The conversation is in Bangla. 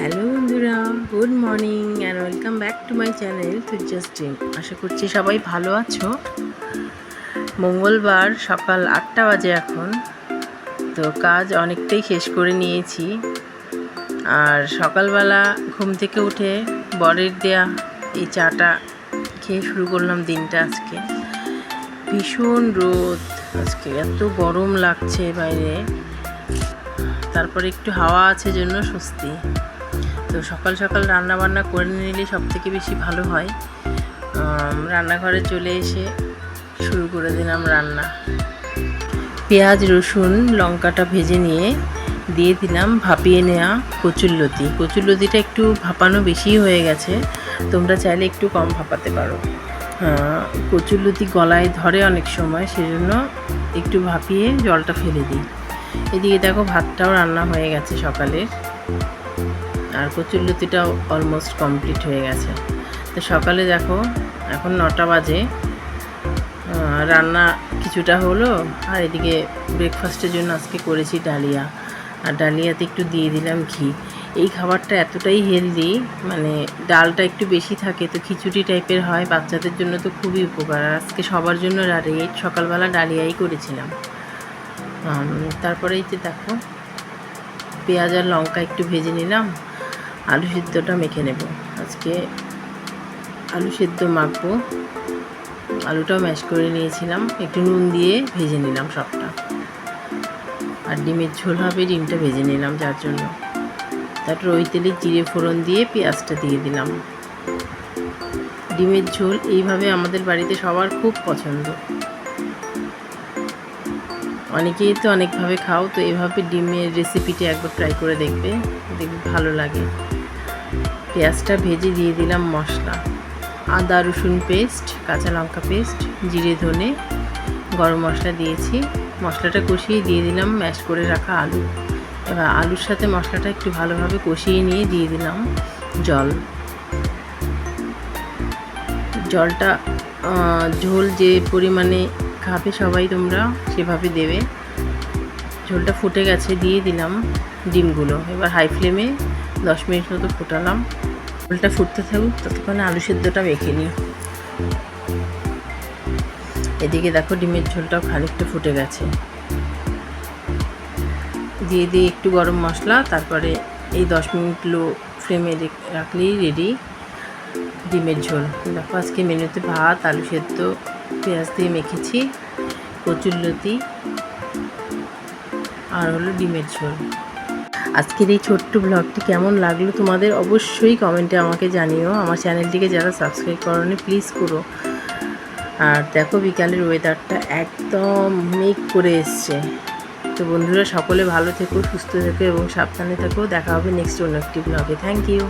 হ্যালো বন্ধুরা, good morning and welcome back to my channel dream আশা করছি সবাই ভালো আছো। মঙ্গলবার সকাল আটটা বাজে এখন, তো কাজ অনেকটাই শেষ করে নিয়েছি। আর সকালবেলা ঘুম থেকে উঠে বরের দেয়া এই চাটা খেয়ে শুরু করলাম দিনটা আজকে। ভীষণ রোদ, আজকে এত গরম লাগছে বাইরে। তারপরে একটু হাওয়া আছে জন্য স্বস্তি। তো সকাল সকাল রান্না বান্না করে নিলে সব থেকে বেশি ভালো হয়। রান্নাঘরে চলে এসে শুরু করে দিলাম রান্না। পেঁয়াজ রসুন লঙ্কাটা ভেজে নিয়ে দিয়ে দিলাম ভাপিয়ে নেওয়া কচুরলতি কচুরলতিটা একটু ভাপানো বেশি হয়ে গেছে। তোমরা চাইলে একটু কম ভাপাতে পারো। আহ, কচুরলতি গলায় ধরে অনেক সময় সেজন্য একটু ভাপিয়ে জলটা ফেলে দিই। এদিকে দেখো ভাতটাও রান্না হয়ে গেছে সকালে আর কচুরলতিটাও অলমোস্ট কমপ্লিট হয়ে গেছে। তো সকালে দেখো, এখন নটা বাজে। রান্না কিছুটা হলো, আর এদিকে ব্রেকফাস্টের জন্য আজকে করেছি ডালিয়া। আর ডালিয়াতে একটু দিয়ে দিলাম ঘি। এই খাবারটা এতটাই হেলদি মানে ডালটা একটু বেশি থাকে, তো খিচুড়ি টাইপের হয়, বাচ্চাদের জন্য তো খুবই উপকার। আজকে সবার জন্য ডালিয়া সকালবেলা ডালিয়াই করেছিলাম। তারপরে এই যে দেখো, পেঁয়াজ আর লঙ্কা একটু ভেজে নিলাম। আলু সিদ্ধটা মেখে নেব। আজকে আলু সিদ্ধ মাখবো। আলুটাও ম্যাশ করে নিয়েছিলাম। একটু নুন দিয়ে ভেজে নিলাম সবটা। আর ডিমের ঝোল হবে, ডিমটা ভেজে নিলাম যার জন্য। তারপর ওই তেলে জিরে ফোড়ন দিয়ে পেঁয়াজটা দিয়ে দিলাম। ডিমের ঝোল এইভাবে আমাদের বাড়িতে সবার খুব পছন্দ। অনেকেই তো অনেকভাবে খাও, তো এভাবে ডিমের রেসিপিটি একবার ট্রাই করে দেখবে। দেখবে ভালো লাগে। পেঁয়াজটা ভেজে দিয়ে দিলাম মশলা। আদা, রসুন পেস্ট, কাঁচা লঙ্কা পেস্ট, জিরে, ধনে, গরম মশলা দিয়েছি। মশলাটা কষিয়ে দিয়ে দিলাম, ম্যাশ করে রাখা আলু। এবার আলুর সাথে মশলাটা একটু ভালোভাবে কষিয়ে নিয়ে দিয়ে দিলাম জল। জলটা ঝোল যে পরিমাণে খাবে সবাই তোমরা সেভাবে দেবে। ঝোলটা ফুটে গেছে, দিয়ে দিলাম ডিমগুলো। এবার হাই ফ্লেমে দশ মিনিট মতো ফুটালাম। ঝোলটা ফুটতে থাকুক, ততক্ষণে আলু সেদ্ধটা মেখে নিই এদিকে দেখো ডিমের ঝোলটাও খানিকটা ফুটে গেছে। দিয়ে দিয়ে একটু গরম মশলা, তারপরে এই দশ মিনিট লো ফ্লেমে রাখলেই রেডি ডিমের ঝোল। দেখো আজকে মেনুতে ভাত, আলু সেদ্ধ, পেঁয়াজ দিয়ে মেখেছি, কচুরলতি, আর হলো ডিমের ঝোল। আজকের এই ছোট্ট ব্লগটি কেমন লাগল তোমাদের অবশ্যই কমেন্টে আমাকে জানিও। আমার চ্যানেলটিকে যারা সাবস্ক্রাইব করনি প্লিজ করো। আর দেখো বিকালের ওয়েদারটা একদম মেঘ করে এসছে। তো বন্ধুরা, সকলে ভালো থেকো, সুস্থ থেকো এবং সাবধানে থেকো। দেখা হবে নেক্সট অন্য একটি ব্লগে থ্যাংক ইউ